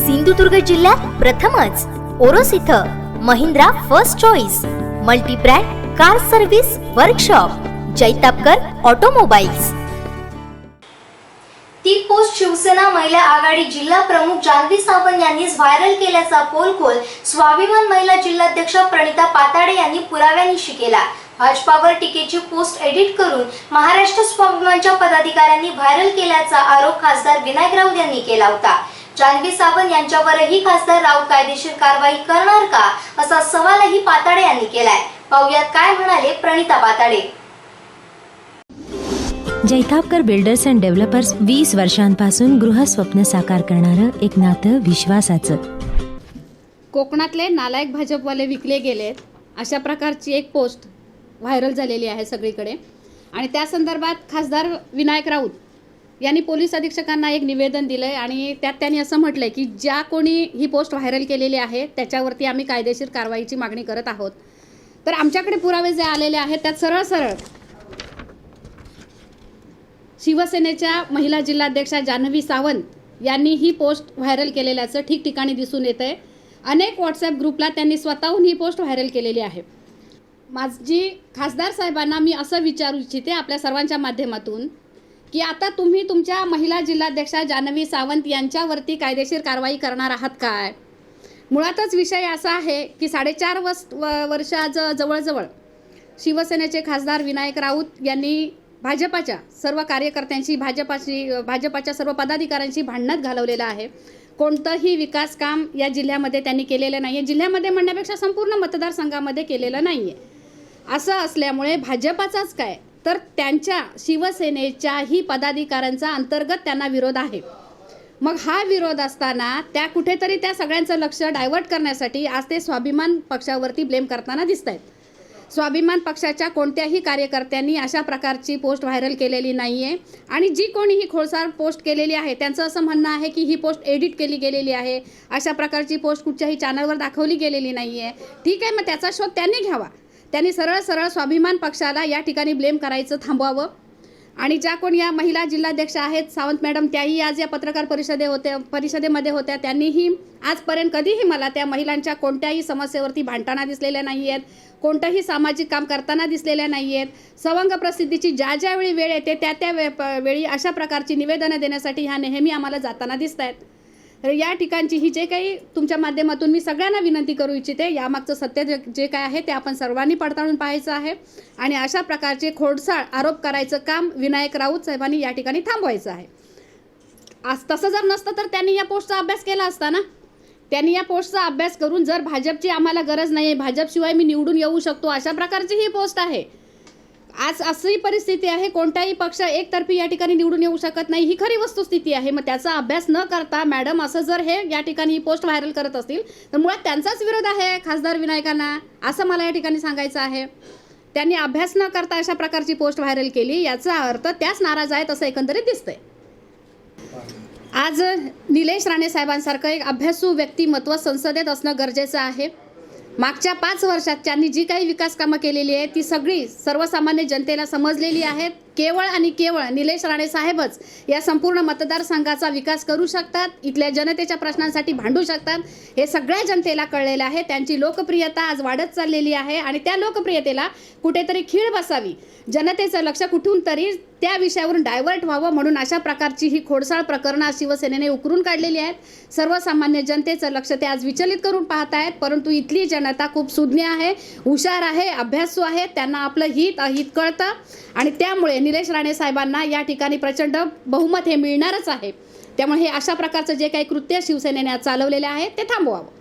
सिंधुदुर्ग जिल्ह्यात प्रथमच ओरोस इथं Mahindra first choice multibrand car service workshop Jaitapkar automobiles. ती पोस्ट शिवसेना महिला आघाडी जिल्हा प्रमुख जानवी सावंत यांनीच व्हायरल केल्याचा पोलखोल स्वाभिमान महिला जिल्हाध्यक्ष प्रणिता पाताडे यांनी पुराव्यानिशी केला. भाजपावर टीकेची पोस्ट एडिट करून महाराष्ट्र स्वाभिमानच्या पदाधिकाऱ्यांनी व्हायरल केल्याचा आरोप खासदार विनायक राऊत यांनी केला होता. जान्हवी सावंत यांच्यावरही खासदार राऊत कायदेशीर कारवाई करणार का? असा सवालही पाताडे यांनी केलाय. पाहुयात काय म्हणाले Pranita Patade. Jaitapkar builders and developers वीस वर्षांपासून गृहस्वप्न साकार करणारं एक नातं विश्वासाचं. कोकणातले नालायक भाजपवाले विकले गेलेत. अशा प्रकारची एक पोस्ट व्हायरल झालेली आहे सगळीकडे. आणि त्या संदर्भात खासदार विनायक राऊत यांनी पोलीस अधीक्षकांना एक निवेदन दिलं आहे आणि त्यात त्यांनी असं म्हटलं आहे की ज्या कोणी ही पोस्ट व्हायरल केलेली आहे त्याच्यावरती आम्ही कायदेशीर कारवाईची मागणी करत आहोत. तर आमच्याकडे पुरावे जे आलेले आहेत त्यात सरळ सरळ शिवसेनेच्या महिला जिल्हाध्यक्षा जान्हवी सावंत यांनी ही पोस्ट व्हायरल केलेल्याचं ठिकठिकाणी दिसून येत आहे अनेक व्हॉट्सॲप ग्रुपला त्यांनी स्वतःहून ही पोस्ट व्हायरल केलेली आहे. माझी खासदार साहेबांना मी असं विचारू इच्छिते आपल्या सर्वांच्या माध्यमातून की आता तुम्ही तुमच्या महिला जिल्हाध्यक्षा जान्हवी सावंत यांच्यावरती कायदेशीर कारवाई करणार आहात काय? मुळातच विषय असा आहे की साडेचार वस व- वर्ष आज जवळजवळ शिवसेनेचे खासदार विनायक राऊत यांनी भाजपाच्या सर्व कार्यकर्त्यांशी भाजपाची भाजपाच्या सर्व पदाधिकाऱ्यांशी भांडणात घालवलेलं आहे. कोणतंही विकास काम या जिल्ह्यामध्ये त्यांनी केलेलं नाही आहे जिल्ह्यामध्ये म्हणण्यापेक्षा संपूर्ण मतदारसंघामध्ये केलेलं नाही आहे असं असल्यामुळे भाजपाचाच काय? तर त्यांच्या शिवसेनेच्याही पदाधिकाऱ्यांचा अंतर्गत त्यांना विरोध आहे. मग हा विरोध असताना त्या कुठेतरी त्या सगळ्यांचं लक्ष डायव्हर्ट करण्यासाठी आज ते स्वाभिमान पक्षावरती ब्लेम करताना दिसत आहेत स्वाभिमान पक्षाच्या कोणत्याही कार्यकर्त्यांनी अशा प्रकारची पोस्ट व्हायरल केलेली नाही आहे आणि जी कोणी ही खोडसार पोस्ट केलेली आहे त्यांचं असं म्हणणं आहे की ही पोस्ट एडिट केली गेलेली आहे अशा प्रकारची पोस्ट कुठच्याही चॅनलवर दाखवली गेलेली नाही आहे ठीक आहे मग त्याचा शोध त्यांनी घ्यावा. त्यांनी सरळ सरळ स्वाभिमान पक्षाला या ठिकाणी ब्लेम करायचं थांबवावं. आणि ज्या कोण या महिला जिल्हाध्यक्ष आहेत सावंत मॅडम त्याही आज या पत्रकार परिषदे होत्या परिषदेमध्ये होत्या. त्यांनीही आजपर्यंत कधीही मला त्या महिलांच्या कोणत्याही समस्येवरती भांडताना दिसलेल्या नाही आहेत कोणतंही सामाजिक काम करताना दिसलेल्या नाही आहेत सवंग प्रसिद्धीची ज्या ज्यावेळी वेळ येते त्या त्या वे प- वेळी अशा प्रकारची निवेदनं देण्यासाठी ह्या नेहमी आम्हाला जाताना दिसत आहेत तर या ठिकाणची ही जे काही तुमच्या माध्यमातून मी सगळ्यांना विनंती करू इच्छिते यामागचं सत्य जे जे काय आहे ते आपण सर्वांनी पडताळून पाहायचं आहे. आणि अशा प्रकारचे खोडसाळ आरोप करायचं काम विनायक राऊत साहेबांनी या ठिकाणी थांबवायचं आहे. आज तसं जर नसतं तर त्यांनी या पोस्टचा अभ्यास केला असता ना? त्यांनी या पोस्टचा अभ्यास करून जर भाजपची आम्हाला गरज नाही आहे भाजपशिवाय मी निवडून येऊ शकतो अशा प्रकारची ही पोस्ट आहे. आज अशी परिस्थिती आहे कोणताही पक्ष एकतर्फी या ठिकाणी निवडून येऊ शकत नाही. ही खरी वस्तुस्थिती आहे. मग त्याचा अभ्यास न करता मॅडम असं जर हे या ठिकाणी ही पोस्ट व्हायरल करत असतील तर मुळात त्यांचाच विरोध आहे खासदार विनायकांना असं मला या ठिकाणी सांगायचं आहे. त्यांनी अभ्यास न करता अशा प्रकारची पोस्ट व्हायरल केली याचा अर्थ त्याच नाराज आहेत असं एकंदरीत दिसतंय. आज निलेश राणे साहेबांसारखं एक अभ्यासू व्यक्तिमत्व संसदेत असणं गरजेचं आहे. मागच्या पाच वर्षात त्यांनी जी काही विकास कामं केलेली आहे ती सगळी सर्वसामान्य जनतेला समजलेली आहेत. केवळ आणि केवळ निलेश राणे साहेबच या संपूर्ण मतदारसंघाचा विकास करू शकतात इथल्या जनतेच्या प्रश्नांसाठी भांडू शकतात हे सगळ्या जनतेला कळलेलं आहे. त्यांची लोकप्रियता आज वाढत चाललेली आहे आणि त्या लोकप्रियतेला कुठेतरी खीळ बसावी. जनतेचं लक्ष कुठून तरी त्या विषयावरून डायव्हर्ट व्हावं म्हणून अशा प्रकारची ही खोडसाळ प्रकरणं आज शिवसेनेने उकरून काढलेली आहेत. सर्वसामान्य जनतेचं लक्ष ते आज विचलित करून पाहत आहेत परंतु इथली जनता खूप सुज्ञ आहे हुशार आहे अभ्यासू आहे त्यांना आपलं हित अहित कळतं आणि त्यामुळे निलेश राणे साहेबांना या ठिकाणी प्रचंड बहुमत हे मिळणारच आहे. त्यामुळे हे अशा प्रकारचं जे काही कृत्य शिवसेनेने चालवलेले आहे ते थांबवावं.